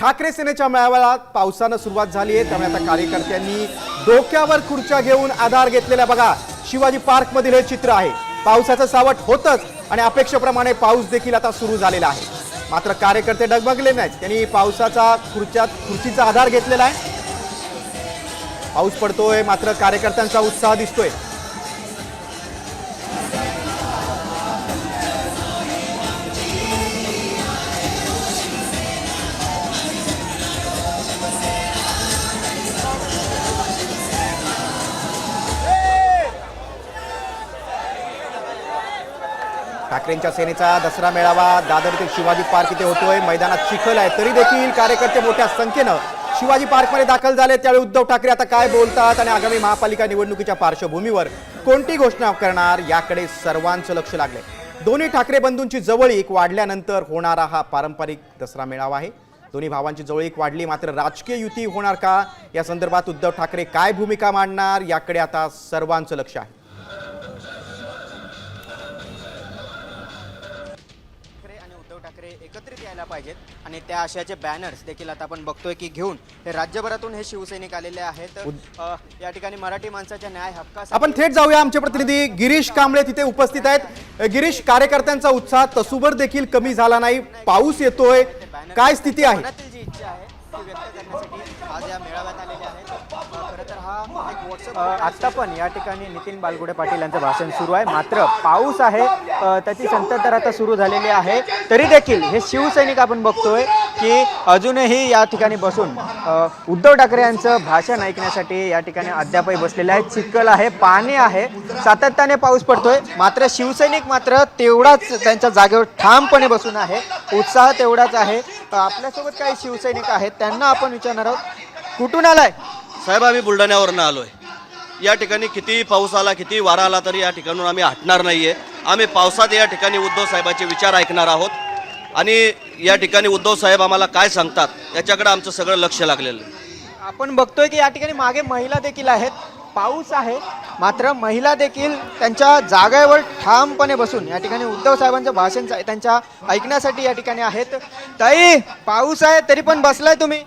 ठाकरे सेनेच्या मेळाव्याला पावसानं सुरुवात झाली आहे. त्यामुळे आता कार्यकर्त्यांनी डोक्यावर खुर्च्या घेऊन आधार घेतलेला बघा शिवाजी पार्क मधील हे चित्र आहे. पावसाचं सावट होतच आणि अपेक्षेप्रमाणे पाऊस देखील आता सुरू झालेला आहे. मात्र कार्यकर्ते डगमगले नाहीत. त्यांनी पावसाचा खुर्च्यात खुर्चीचा आधार घेतलेला आहे. पाऊस पडतोय मात्र कार्यकर्त्यांचा उत्साह दिसतोय. ठाकरेंच्या सेनेचा दसरा मेळावा दादर ते शिवाजी पार्क इथे होतोय. मैदानात चिखल आहे. तरी देखील कार्यकर्ते मोठ्या संख्येनं शिवाजी पार्कमध्ये दाखल झाले. त्यावेळी उद्धव ठाकरे आता काय बोलतात आणि आगामी महापालिका निवडणुकीच्या पार्श्वभूमीवर कोणती घोषणा करणार याकडे सर्वांचं लक्ष लागले दोन्ही ठाकरे बंधूंची जवळीक वाढल्यानंतर होणारा हा पारंपरिक दसरा मेळावा आहे. दोन्ही भावांची जवळीक वाढली. मात्र राजकीय युती होणार का? या संदर्भात उद्धव ठाकरे काय भूमिका मांडणार? याकडे आता सर्वांचं लक्ष आहे. उद्धव ठाकरे एकत्रित यायला पाहिजेत. आणि त्या आशयाचे बॅनर्स देखील आता आपण बघतोय की घेऊन हे राज्यभरातून हे शिवसैनिक आलेले आहेत. अ, या ठिकाणी मराठी माणसाच्या न्याय हक्कासाठी आपण थेट जाऊया आमचे प्रतिनिधी. गिरीश कांबळे तिथे उपस्थित आहेत. गिरीश कार्यकर्त्यांचा उत्साह तसूभर देखील कमी झाला नाही. पाऊस येतोय. काय स्थिती आहे? मनातील जी इच्छा आहे ती व्यक्त करण्यासाठी आज या मेळाव्यात आलेले आहेत अ, खरं तर हा आत्ता पण या ठिकाणी नितीन बालगुडे पाटील यांचं भाषण सुरू आहे. मात्र पाऊस आहे त्याची संततधार आता सुरू झालेली आहे. तरी देखील हे शिवसैनिक आपण बघतोय की अजूनही या ठिकाणी बसून उद्धव ठाकरे यांचं भाषण ऐकण्यासाठी या ठिकाणी अद्यापही बसलेले आहेत. चिखल आहे पाणी आहे. सातत्याने पाऊस पडतोय. मात्र शिवसैनिक मात्र तेवढाच त्यांच्या जागेवर ठामपणे बसून आहे. उत्साह तेवढाच आहे. आपल्यासोबत काही शिवसैनिक आहेत त्यांना आपण विचारणार आहोत. कुठून आलाय? साहेब आम्ही बुलढाण्यावरनं आलो आहे या ठिकाणी किती पाऊस आला किती वारा आला तरी या ठिकाणून आम्ही हटणार नाही आहे आम्ही पावसात या ठिकाणी उद्धव साहेबांचे विचार ऐकणार आहोत. आणि या ठिकाणी उद्धव साहेब आम्हाला काय सांगतात याच्याकडे आमचं सगळं लक्ष लागलेलं आहे. आपण बघतोय की या ठिकाणी मागे महिला देखील आहेत. पाऊस आहे मात्र महिला देखील त्यांच्या जागेवर ठामपणे बसून या ठिकाणी उद्धव साहेबांचं भाषण त्यांच्या ऐकण्यासाठी या ठिकाणी आहेत. ताई पाऊस आहे तरी पण बसलाय तुम्ही?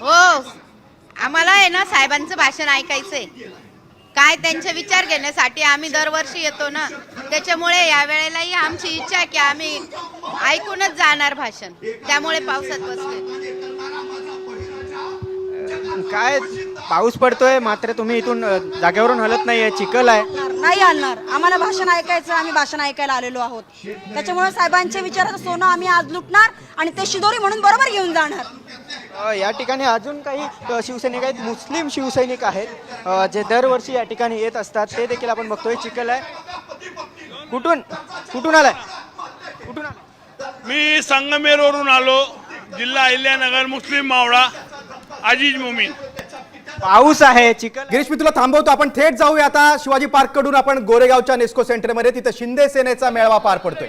हो. आम्हाला आहे ना साहेबांचं भाषण ऐकायचंय. काय त्यांचे विचार घेण्यासाठी आम्ही दरवर्षी येतो ना त्याच्यामुळे या वेळेलाही आमची इच्छा आहे की आम्ही ऐकूनच जाणार भाषण. त्यामुळे पावसात बसले. काय पाऊस पडतोय मात्र तुम्ही इथून अ, जागेवरून हलत नाहीये चिखल आहे. नाही आणणार आम्हाला भाषण ऐकायचं आम्ही भाषण ऐकायला आलेलो आहोत. त्याच्यामुळे साहेबांच्या विचाराचं सोनं आम्ही आज लुटणार आणि ते शिदोरी म्हणून बरोबर घेऊन जाणार. या ठिकाणी अजून काही शिवसैनिक आहेत मुस्लिम शिवसैनिक आहेत जे दरवर्षी या ठिकाणी येत असतात. ते देखील आपण बघतोय. चिखल आहे. कुठून? कुठून आलाय? कुठून मी संगमेरवरून आलो. जिल्हा अहिल्यानगर मुस्लिम मावळा अजीज मोमीन. पाऊस आहे. चिखल आहे. गिरीश मी तुला थांबवतो. आपण थेट जाऊया आता शिवाजी पार्ककडून आपण गोरेगावच्या नेस्को सेंटरमध्ये. तिथं शिंदे सेनेचा मेळावा पार पडतोय.